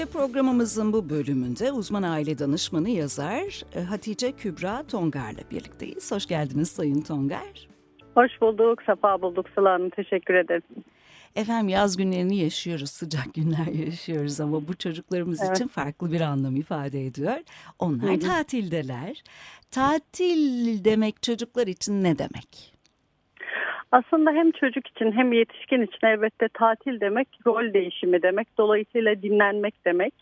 Ve programımızın bu bölümünde uzman aile danışmanı yazar e, Hatice Kübra Tongar'la birlikteyiz. Hoş geldiniz Sayın Tongar. Hoş bulduk, sefa bulduk Sıla Hanım. Teşekkür ederim. Efendim yaz günlerini yaşıyoruz, sıcak günler yaşıyoruz ama bu çocuklarımız Evet. için farklı bir anlam ifade ediyor. Onlar tatildeler. Tatil demek çocuklar için ne demek? Aslında hem çocuk için hem yetişkin için elbette tatil demek rol değişimi demek. Dolayısıyla dinlenmek demek.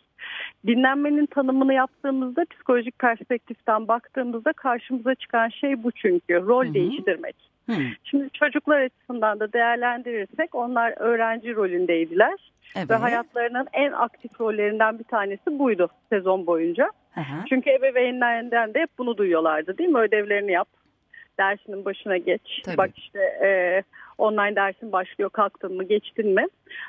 Dinlenmenin tanımını yaptığımızda psikolojik perspektiften baktığımızda karşımıza çıkan şey bu çünkü rol Hı hı. değiştirmek. Hı, Şimdi çocuklar açısından da değerlendirirsek onlar öğrenci rolündeydiler evet. ve hayatlarının en aktif rollerinden bir tanesi buydu sezon boyunca. Aha, Çünkü ebeveynlerinden de hep bunu duyuyorlardı değil mi? Ödevlerini yap, dersinin başına geç. Tabii. Bak işte e, online dersin başlıyor kalktın mı geçtin mi?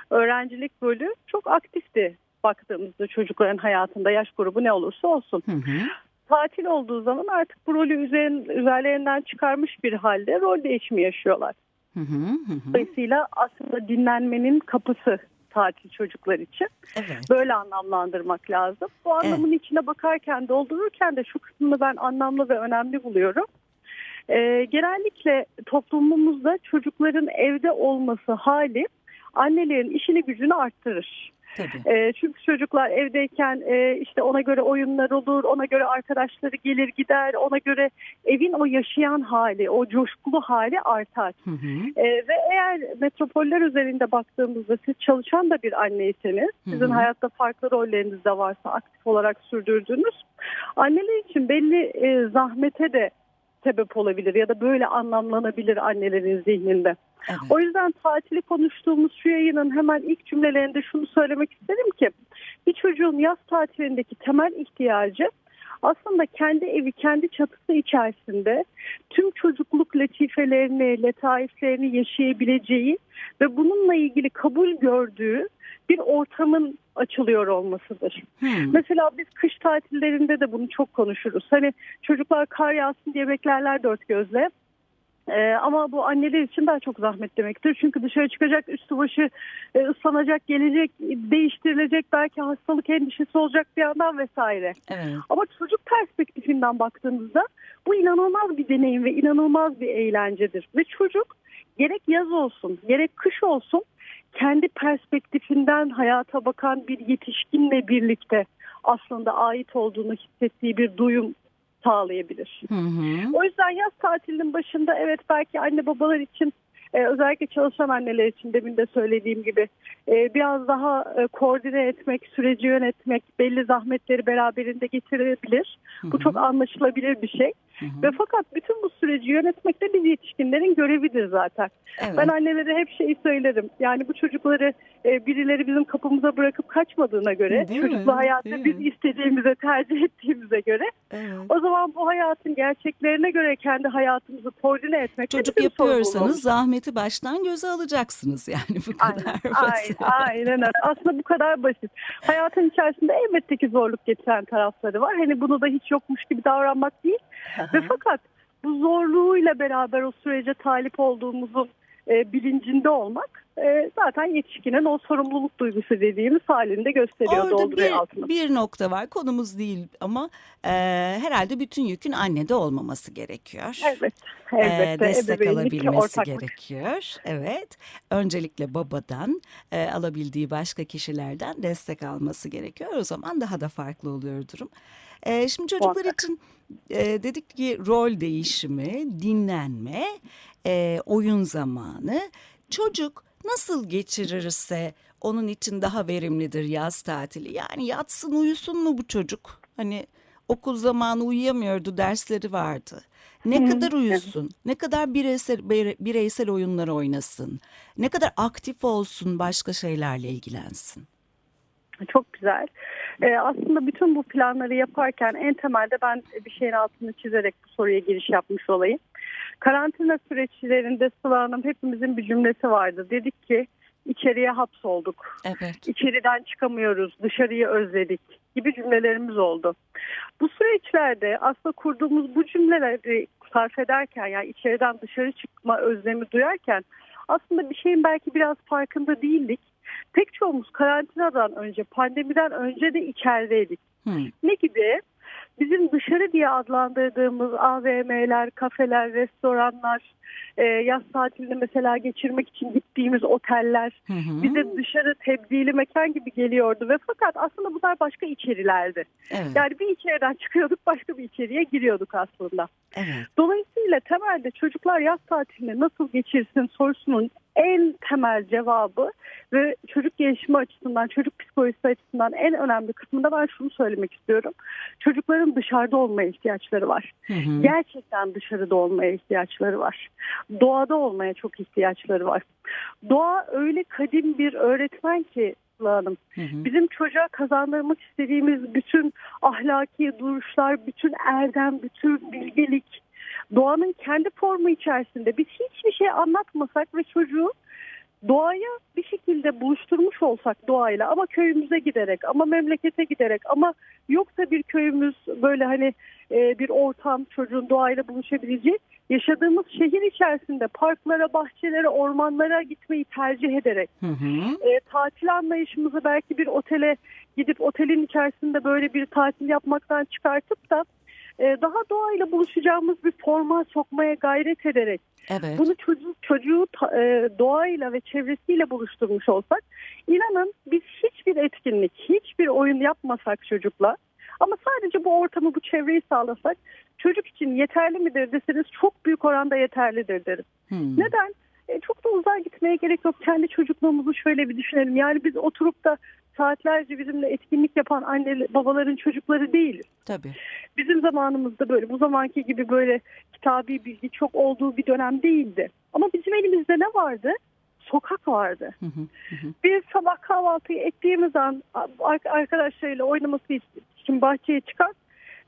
Öğrencilik rolü çok aktifti baktığımızda çocukların hayatında yaş grubu ne olursa olsun. Hı hı. Tatil olduğu zaman artık bu rolü üzerin, üzerlerinden çıkarmış bir halde rol değişimi yaşıyorlar. Hı hı, hı. Dolayısıyla aslında dinlenmenin kapısı tatil çocuklar için. Evet. Böyle anlamlandırmak lazım. Bu anlamın içine bakarken, doldururken de şu kısmını ben anlamlı ve önemli buluyorum. Ee, genellikle toplumumuzda çocukların evde olması hali annelerin işini gücünü arttırır. Tabii. E, çünkü çocuklar evdeyken e, işte ona göre oyunlar olur, ona göre arkadaşları gelir gider, ona göre evin o yaşayan hali, o coşkulu hali artar. Hı hı. E, ve eğer metropoller üzerinde baktığımızda siz çalışan da bir anneyseniz, sizin Hı hı. hayatta farklı rolleriniz de varsa aktif olarak sürdürdüğünüz, anneler için belli e, zahmete de sebep olabilir ya da böyle anlamlanabilir annelerin zihninde. Evet. O yüzden tatili konuştuğumuz şu yayının hemen ilk cümlelerinde şunu söylemek isterim ki bir çocuğun yaz tatilindeki temel ihtiyacı aslında kendi evi, kendi çatısı içerisinde tüm çocukluk latifelerini, letaiflerini yaşayabileceği ve bununla ilgili kabul gördüğü bir ortamın açılıyor olmasıdır. Hı. Mesela biz kış tatillerinde de bunu çok konuşuruz. Hani çocuklar kar yağsın diye beklerler dört gözle. Ee, ama bu anneler için daha çok zahmet demektir. Çünkü dışarı çıkacak, üstü başı e, ıslanacak, gelecek, değiştirilecek, belki hastalık endişesi olacak bir yandan vesaire. Evet. Ama çocuk perspektifinden baktığımızda bu inanılmaz bir deneyim ve inanılmaz bir eğlencedir. Ve çocuk gerek yaz olsun, gerek kış olsun kendi perspektifinden hayata bakan bir yetişkinle birlikte aslında ait olduğunu hissettiği bir duyum sağlayabilir. Hı hı. O yüzden yaz tatilinin başında evet belki anne babalar için e, özellikle çalışan anneler için demin de söylediğim gibi e, biraz daha e, koordine etmek, süreci yönetmek, belli zahmetleri beraberinde getirebilir. Hı Bu hı. çok anlaşılabilir bir şey. Hı hı. Ve fakat bütün bu süreci yönetmek de biz yetişkinlerin görevidir zaten. Evet. Ben annelere hep şeyi söylerim. Yani bu çocukları e, birileri bizim kapımıza bırakıp kaçmadığına göre, Değil mi? çocuklu hayatı Değil biz mi? istediğimize, tercih ettiğimize göre Evet. o zaman bu hayatın gerçeklerine göre kendi hayatımızı koordine etmek Çocuk yapıyorsanız zahmeti baştan göze alacaksınız yani bu Aynen, kadar aynen, basit. aynen öyle. Aslında bu kadar basit. Hayatın içerisinde elbette ki zorluk getiren tarafları var. Hani bunu da hiç yokmuş gibi davranmak değil. Ve fakat bu zorluğuyla beraber o sürece talip olduğumuzun e, bilincinde olmak e, zaten yetişkinin o sorumluluk duygusu dediğimiz halinde gösteriyor, Orada dolduruyor bir, altını. bir nokta var konumuz değil ama e, herhalde bütün yükün annede olmaması gerekiyor. Evet, E, elbette. destek Ebeveynlik alabilmesi ortaklık. gerekiyor. Evet. Öncelikle babadan e, alabildiği başka kişilerden destek alması gerekiyor. O zaman daha da farklı oluyor durum. E, şimdi çocuklar Muhakkak. için e, dedik ki rol değişimi, dinlenme, e, oyun zamanı. Çocuk nasıl geçirirse onun için daha verimlidir yaz tatili. Yani yatsın uyusun mu bu çocuk? Hani okul zamanı uyuyamıyordu, dersleri vardı. Ne Hı, kadar uyusun, ne kadar bireysel, bire- bireysel oyunlar oynasın, ne kadar aktif olsun, başka şeylerle ilgilensin. Çok güzel. Ee, aslında bütün bu planları yaparken en temelde ben bir şeyin altını çizerek bu soruya giriş yapmış olayım. Karantina süreçlerinde Sıla Hanım hepimizin bir cümlesi vardı. Dedik ki içeriye hapsolduk. Evet. İçeriden çıkamıyoruz, dışarıyı özledik gibi cümlelerimiz oldu. Bu süreçlerde aslında kurduğumuz bu cümleleri sarf ederken yani içeriden dışarı çıkma özlemi duyarken aslında bir şeyin belki biraz farkında değildik. Pek çoğumuz karantinadan önce, pandemiden önce de içerideydik. Hı. Ne gibi? Bizim dışarı diye adlandırdığımız AVM'ler, kafeler, restoranlar, e, yaz tatilini mesela geçirmek için gittiğimiz oteller Hı hı. bize dışarı tebdili mekan gibi geliyordu ve fakat aslında bunlar başka içerilerdi. Evet. Yani bir içeriden çıkıyorduk başka bir içeriye giriyorduk aslında. evet. Dolayısıyla temelde çocuklar yaz tatilini nasıl geçirsin sorusunun en temel cevabı ve çocuk gelişimi açısından, çocuk psikolojisi açısından en önemli kısmında ben şunu söylemek istiyorum. Çocukların dışarıda olmaya ihtiyaçları var. Hı hı. Gerçekten dışarıda olmaya ihtiyaçları var. Doğada olmaya çok ihtiyaçları var. Doğa öyle kadim bir öğretmen ki Sıla Hanım. Hı hı. Bizim çocuğa kazandırmak istediğimiz bütün ahlaki duruşlar, bütün erdem, bütün bilgelik doğanın kendi formu içerisinde biz hiçbir şey anlatmasak ve çocuğu doğaya bir şekilde buluşturmuş olsak doğayla ama köyümüze giderek ama memlekete giderek ama yoksa bir köyümüz böyle hani e, bir ortam çocuğun doğayla buluşabileceği yaşadığımız şehir içerisinde parklara, bahçelere, ormanlara gitmeyi tercih ederek Hı hı. e, tatil anlayışımızı belki bir otele gidip otelin içerisinde böyle bir tatil yapmaktan çıkartıp da daha doğayla buluşacağımız bir forma sokmaya gayret ederek Evet. bunu çocuğu ta- e, doğayla ve çevresiyle buluşturmuş olsak inanın biz hiçbir etkinlik, hiçbir oyun yapmasak çocukla ama sadece bu ortamı, bu çevreyi sağlasak çocuk için yeterli midir deseniz çok büyük oranda yeterlidir derim. Hı. Neden? E, çok da uzağa gitmeye gerek yok. Kendi çocukluğumuzu şöyle bir düşünelim. Yani biz oturup da saatlerce bizimle etkinlik yapan anne babaların çocukları değiliz. Tabii. Bizim zamanımızda böyle bu zamanki gibi böyle kitabi bilgi çok olduğu bir dönem değildi. Ama bizim elimizde ne vardı? Sokak vardı. Hı hı. Hı hı. Biz sabah kahvaltıyı ettiğimiz an ar- arkadaşlarıyla oynaması için bahçeye çıkar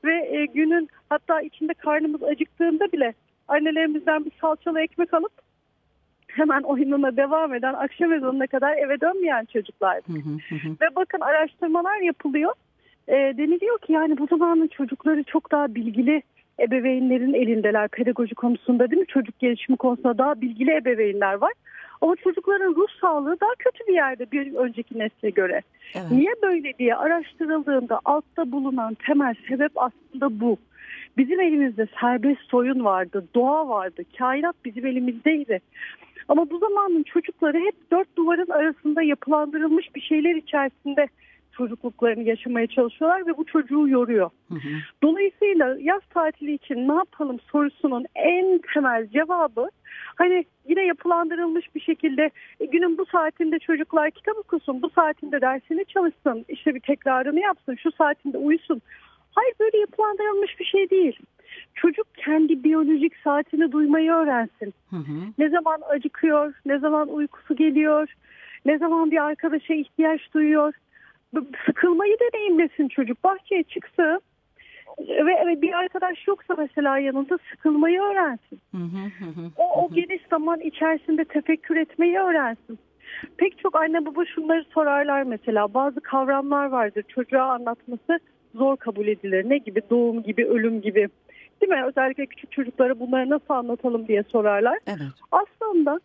ve e, günün hatta içinde karnımız acıktığında bile annelerimizden bir salçalı ekmek alıp hemen oyununa devam eden akşam ezanına kadar eve dönmeyen çocuklardı. Hı hı. Hı hı. Ve bakın araştırmalar yapılıyor. E, deniliyor ki yani bu zamanın çocukları çok daha bilgili ebeveynlerin elindeler pedagoji konusunda değil mi? Çocuk gelişimi konusunda daha bilgili ebeveynler var. Ama çocukların ruh sağlığı daha kötü bir yerde bir önceki nesle göre. Evet. Niye böyle diye araştırıldığında altta bulunan temel sebep aslında bu. Bizim elimizde serbest oyun vardı, doğa vardı, kainat bizim elimizdeydi. Ama bu zamanın çocukları hep dört duvarın arasında yapılandırılmış bir şeyler içerisinde çocukluklarını yaşamaya çalışıyorlar ve bu çocuğu yoruyor. Hı hı. Dolayısıyla yaz tatili için ne yapalım sorusunun en temel cevabı hani yine yapılandırılmış bir şekilde e, günün bu saatinde çocuklar kitap okusun, bu saatinde dersini çalışsın, işte bir tekrarını yapsın, şu saatinde uyusun. Hayır böyle yapılandırılmış bir şey değil. Çocuk kendi biyolojik saatini duymayı öğrensin. Hı hı. Ne zaman acıkıyor, ne zaman uykusu geliyor, ne zaman bir arkadaşa ihtiyaç duyuyor. Sıkılmayı deneyimlesin çocuk. Bahçeye çıksın ve evet bir arkadaş yoksa mesela yanında sıkılmayı öğrensin. Hı hı. Hı hı. O, o geniş zaman içerisinde tefekkür etmeyi öğrensin. Pek çok anne baba şunları sorarlar mesela. Bazı kavramlar vardır çocuğa anlatması zor kabul edilir. Ne gibi? Doğum gibi, ölüm gibi. Değil mi? Özellikle küçük çocuklara bunları nasıl anlatalım diye sorarlar. Evet. Aslında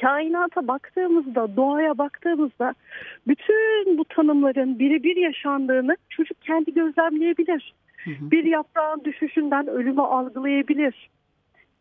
kainata baktığımızda, doğaya baktığımızda bütün bu tanımların birebir yaşandığını çocuk kendi gözlemleyebilir. Hı hı. Bir yaprağın düşüşünden ölümü algılayabilir.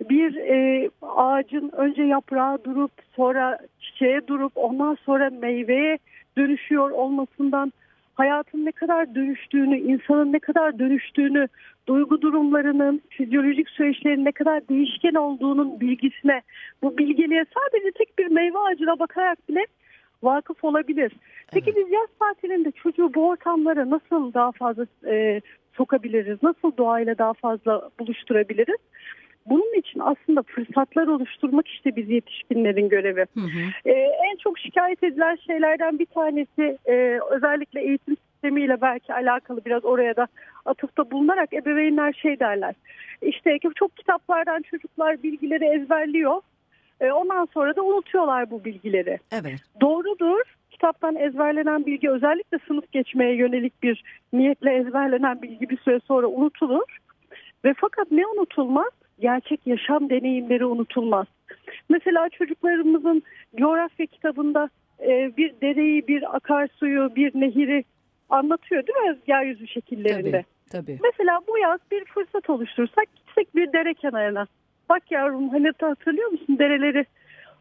Bir e, ağacın önce yaprağa durup sonra çiçeğe durup ondan sonra meyveye dönüşüyor olmasından hayatın ne kadar dönüştüğünü, insanın ne kadar dönüştüğünü, duygu durumlarının, fizyolojik süreçlerin ne kadar değişken olduğunun bilgisine, bu bilgeliğe sadece tek bir meyve ağacına bakarak bile vakıf olabilir. Peki biz yaz tatilinde çocuğu bu ortamlara nasıl daha fazla e, sokabiliriz? Nasıl doğayla daha fazla buluşturabiliriz? Bunun için aslında fırsatlar oluşturmak işte biz yetişkinlerin görevi. Hı hı. Ee, en çok şikayet edilen şeylerden bir tanesi e, özellikle eğitim sistemiyle belki alakalı biraz oraya da atıfta bulunarak ebeveynler şey derler. İşte çok kitaplardan çocuklar bilgileri ezberliyor. E, ondan sonra da unutuyorlar bu bilgileri. Evet. Doğrudur. Kitaptan ezberlenen bilgi özellikle sınıf geçmeye yönelik bir niyetle ezberlenen bilgi bir süre sonra unutulur. Ve fakat ne unutulmaz? Gerçek yaşam deneyimleri unutulmaz. Mesela çocuklarımızın coğrafya kitabında e, bir dereyi, bir akarsuyu, bir nehiri anlatıyor değil mi yeryüzü şekillerinde? Tabii. Tabii. Mesela bu yaz bir fırsat oluştursak gitsek bir dere kenarına. Bak yavrum hani hatırlıyor musun dereleri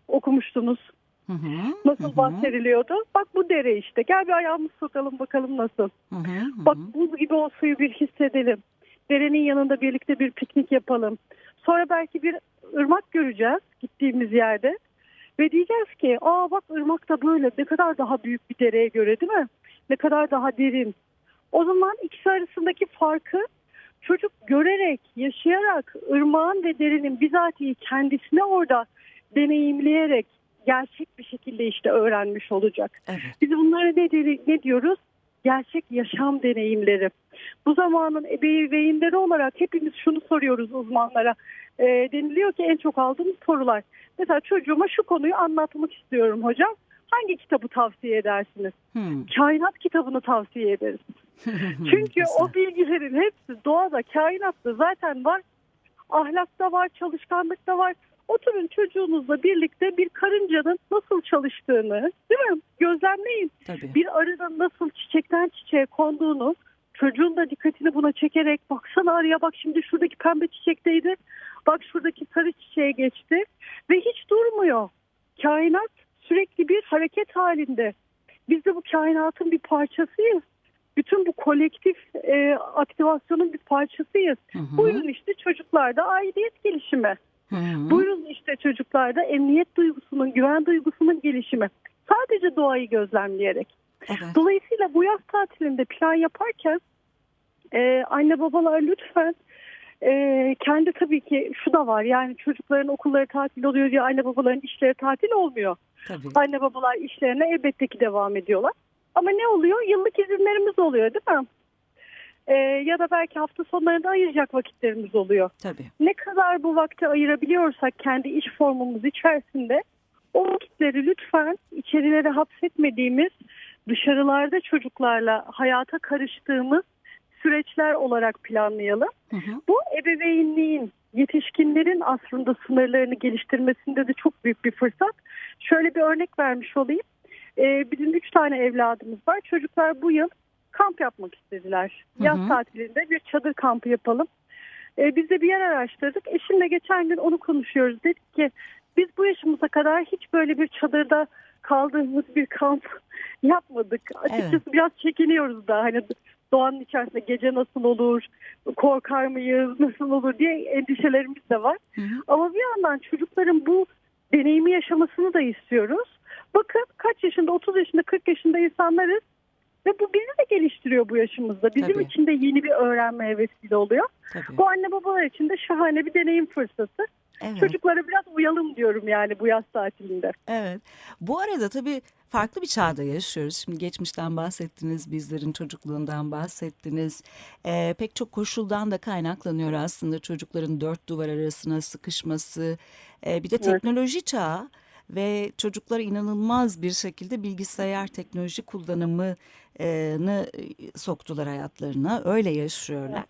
okumuştunuz. Hı hı, Nasıl hı bahsediliyordu? Bak bu dere işte. Gel bir ayağımızı sokalım bakalım nasıl. hı hı, hı Bak buz gibi o suyu bir hissedelim. Derenin yanında birlikte bir piknik yapalım. Sonra belki bir ırmak göreceğiz gittiğimiz yerde. Ve diyeceğiz ki aa bak ırmak da böyle ne kadar daha büyük bir dereye göre değil mi? Ne kadar daha derin. O zaman ikisi arasındaki farkı çocuk görerek, yaşayarak ırmağın ve derinin bizatihi kendisini orada deneyimleyerek gerçek bir şekilde işte öğrenmiş olacak. Evet. Biz bunlara ne, ne diyoruz? Gerçek yaşam deneyimleri. Bu zamanın ebeveynleri olarak hepimiz şunu soruyoruz uzmanlara. Ee, deniliyor ki en çok aldığımız sorular. Mesela çocuğuma şu konuyu anlatmak istiyorum hocam. Hangi kitabı tavsiye edersiniz? Hı. Kainat kitabını tavsiye ederiz. Çünkü o bilgilerin hepsi doğada, kainatta zaten var. Ahlakta var, çalışkanlıkta var. Oturun çocuğunuzla birlikte bir karıncanın nasıl çalıştığını, değil mi? Gözlemleyin. Tabii. Bir arının nasıl çiçekten çiçeğe konduğunu, çocuğun da dikkatini buna çekerek baksana arıya bak şimdi şuradaki pembe çiçekteydi. Bak şuradaki sarı çiçeğe geçti ve hiç durmuyor. Kainat sürekli bir hareket halinde. Biz de bu kainatın bir parçasıyız. Bütün bu kolektif e, aktivasyonun bir parçasıyız. Hı hı, Buyurun işte çocuklarda aidiyet gelişimi. Hı hı. Buyurun işte çocuklarda emniyet duygusunun, güven duygusunun gelişimi. Sadece doğayı gözlemleyerek. Evet. Dolayısıyla bu yaz tatilinde plan yaparken e, anne babalar lütfen e, kendi tabii ki şu da var yani çocukların okulları tatil oluyor diye anne babaların işleri tatil olmuyor. Tabii. Anne babalar işlerine elbette ki devam ediyorlar. Ama ne oluyor? Yıllık izinlerimiz oluyor değil mi? E, ya da belki hafta sonlarında ayıracak vakitlerimiz oluyor Tabii. ne kadar bu vakti ayırabiliyorsak kendi iş formumuz içerisinde o vakitleri lütfen içerilere hapsetmediğimiz dışarılarda çocuklarla hayata karıştığımız süreçler olarak planlayalım. Hı hı. Bu ebeveynliğin yetişkinlerin aslında sınırlarını geliştirmesinde de çok büyük bir fırsat. Şöyle bir örnek vermiş olayım. Ee, bizim üç tane evladımız var. Çocuklar bu yıl kamp yapmak istediler. Hı Yaz hı. tatilinde bir çadır kampı yapalım. Ee, biz de bir yer araştırdık. Eşimle geçen gün onu konuşuyoruz. Dedik ki biz bu yaşımıza kadar hiç böyle bir çadırda kaldığımız bir kamp yapmadık. Açıkçası biraz çekiniyoruz da hani doğanın içerisinde gece nasıl olur, korkar mıyız, nasıl olur diye endişelerimiz de var. Hı hı. Ama bir yandan çocukların bu deneyimi yaşamasını da istiyoruz. Bakın kaç yaşında, 30 yaşında, 40 yaşında insanlarız ve bu bizi de geliştiriyor bu yaşımızda. Bizim Tabii. için de yeni bir öğrenme vesile oluyor. Tabii. Bu anne babalar için de şahane bir deneyim fırsatı. Evet. Çocuklara biraz uyalım diyorum yani bu yaz tatilinde. Evet. Bu arada tabii farklı bir çağda yaşıyoruz. Şimdi geçmişten bahsettiniz, bizlerin çocukluğundan bahsettiniz. Ee, pek çok koşuldan da kaynaklanıyor aslında çocukların dört duvar arasına sıkışması. Ee, bir de teknoloji çağı ve çocuklar inanılmaz bir şekilde bilgisayar teknoloji kullanımını e, soktular hayatlarına. Öyle yaşıyorlar.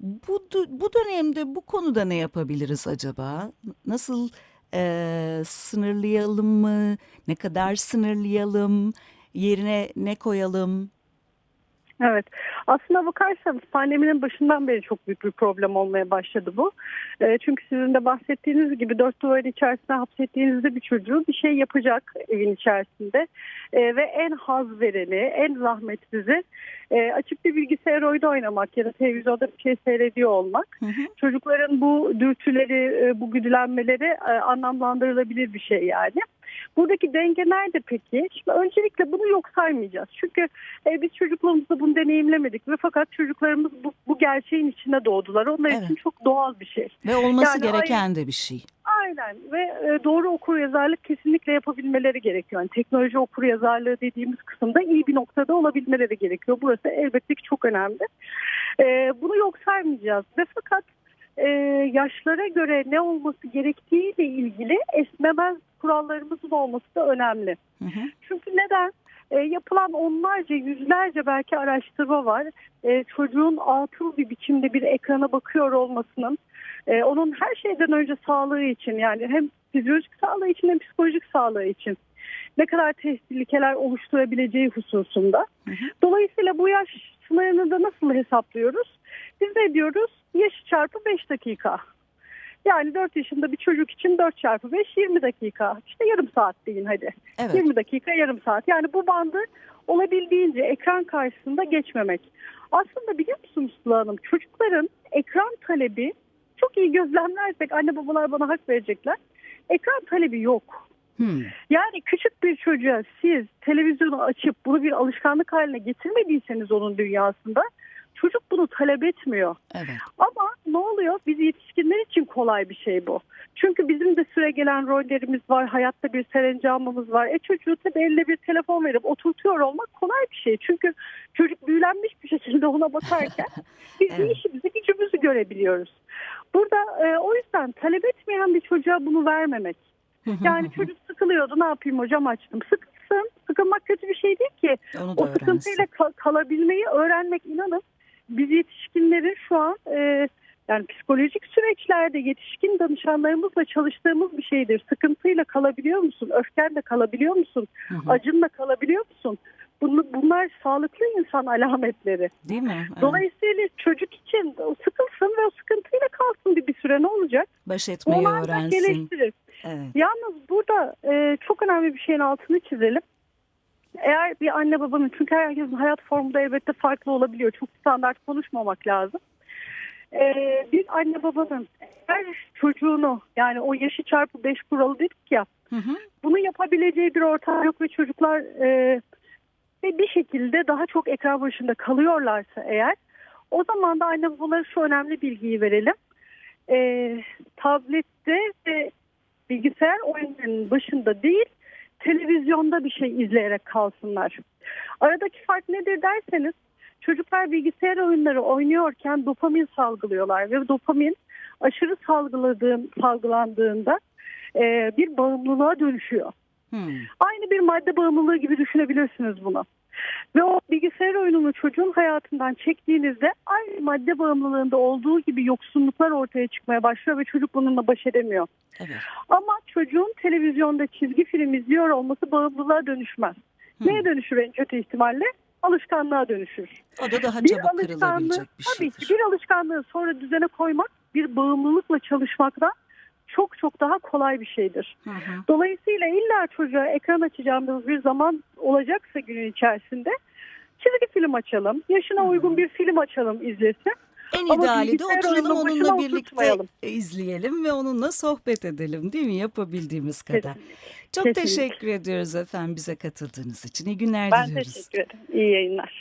Bu, dö- bu dönemde bu konuda ne yapabiliriz acaba? Nasıl e, sınırlayalım mı? Ne kadar sınırlayalım? Yerine ne koyalım? Evet. Aslına bakarsanız pandeminin başından beri çok büyük bir problem olmaya başladı bu. E, çünkü sizin de bahsettiğiniz gibi dört duvarın içerisine hapsettiğinizde bir çocuğu bir şey yapacak evin içerisinde. E, ve en haz vereni, en zahmetsizi e, açık bir bilgisayar oyunu oynamak ya da televizyonda bir şey seyrediyor olmak. Hı hı. Çocukların bu dürtüleri, e, bu güdülenmeleri e, anlamlandırılabilir bir şey yani. Buradaki denge nerede peki? Şimdi öncelikle bunu yok saymayacağız. Çünkü e, biz çocukluğumuzda bunu deneyimlemedik ve fakat çocuklarımız bu, bu gerçeğin içine doğdular. Onlar Evet. için çok doğal bir şey. Ve olması Yani gereken de bir şey. Aynen ve e, doğru okur yazarlık kesinlikle yapabilmeleri gerekiyor. Yani teknoloji okur yazarlığı dediğimiz kısımda iyi bir noktada olabilmeleri gerekiyor. Burası elbette ki çok önemli. E, bunu yok saymayacağız ve fakat e, yaşlara göre ne olması gerektiğiyle ilgili esnemez kurallarımızın olması da önemli. Hı hı. Çünkü neden? E, yapılan onlarca, yüzlerce belki araştırma var. E, çocuğun atıl bir biçimde bir ekrana bakıyor olmasının e, onun her şeyden önce sağlığı için yani hem fizyolojik sağlığı için hem psikolojik sağlığı için ne kadar tehlikeler oluşturabileceği hususunda. Hı hı. Dolayısıyla bu yaş sınırını da nasıl hesaplıyoruz? Biz ne diyoruz? Yaş çarpı 5 dakika. Yani 4 yaşında bir çocuk için 4 çarpı 5 20 dakika. İşte yarım saat deyin hadi. Evet. 20 dakika yarım saat. Yani bu bandı olabildiğince ekran karşısında geçmemek. Aslında biliyor musunuz Sıla Hanım çocukların ekran talebi çok iyi gözlemlersek anne babalar bana hak verecekler. Ekran talebi yok. Hmm. Yani küçük bir çocuğa siz televizyonu açıp bunu bir alışkanlık haline getirmediyseniz onun dünyasında çocuk bunu talep etmiyor. Evet. Ama ne oluyor? Biz yetişkinler için kolay bir şey bu. Çünkü bizim de süre gelen rollerimiz var. Hayatta bir serencamımız var. E çocuğu tabii eline bir telefon verip oturtuyor olmak kolay bir şey. Çünkü çocuk büyülenmiş bir şekilde ona bakarken biz Evet. işimizi gücümüzü görebiliyoruz. Burada e, o yüzden talep etmeyen bir çocuğa bunu vermemek. Yani çocuk sıkılıyordu ne yapayım hocam açtım. Sıkılsın. Sıkılmak kötü bir şey değil ki. Onu O öğrensin. sıkıntıyla kal- kalabilmeyi öğrenmek inanın biz yetişkinlerin şu an e, yani psikolojik süreçlerde yetişkin danışanlarımızla çalıştığımız bir şeydir. Sıkıntıyla kalabiliyor musun? Öfkenle kalabiliyor musun? Hı hı. Acınla kalabiliyor musun? Bunlar sağlıklı insan alametleri. Değil mi? Evet. Dolayısıyla çocuk için o sıkılsın ve o sıkıntıyla kalsın bir, bir süre ne olacak? Baş etmeyi Onu öğrensin. geliştirir. Evet. Yalnız burada e, çok önemli bir şeyin altını çizelim. Eğer bir anne babanın çünkü herkesin hayat formu da elbette farklı olabiliyor. Çok standart konuşmamak lazım. E, bir anne babanın eğer çocuğunu yani o yaşı çarpı 5 kuralı dedik ya Hı hı. bunu yapabileceği bir ortam yok ve çocuklar e, ve bir şekilde daha çok ekran başında kalıyorlarsa eğer o zaman da anne babalara şu önemli bilgiyi verelim. E, tablette ve bilgisayar oyunlarının başında değil televizyonda bir şey izleyerek kalsınlar. Aradaki fark nedir derseniz çocuklar bilgisayar oyunları oynuyorken dopamin salgılıyorlar ve dopamin aşırı salgıladığın, salgılandığında e, bir bağımlılığa dönüşüyor. Hmm. Aynı bir madde bağımlılığı gibi düşünebilirsiniz bunu. Ve o bilgisayar oyununu çocuğun hayatından çektiğinizde aynı madde bağımlılığında olduğu gibi yoksunluklar ortaya çıkmaya başlıyor ve çocuk bununla baş edemiyor. Evet. Ama çocuğun televizyonda çizgi film izliyor olması bağımlılığa dönüşmez. Hmm. Neye dönüşür en kötü ihtimalle? Alışkanlığa dönüşür. O da daha Bir çabuk kırılabilecek bir tabii şeydir. ki bir alışkanlığı sonra düzene koymak bir bağımlılıkla çalışmaktan çok çok daha kolay bir şeydir. Hı hı. Dolayısıyla illa çocuğa ekran açacağımız bir zaman olacaksa günün içerisinde çizgi film açalım. Yaşına uygun bir film açalım izlesin. En Ama ideali de oturalım onunla birlikte izleyelim ve onunla sohbet edelim değil mi? Yapabildiğimiz kadar. Kesinlikle. Çok kesinlikle. teşekkür ediyoruz efendim bize katıldığınız için. İyi günler Ben diliyoruz. teşekkür ederim. İyi yayınlar.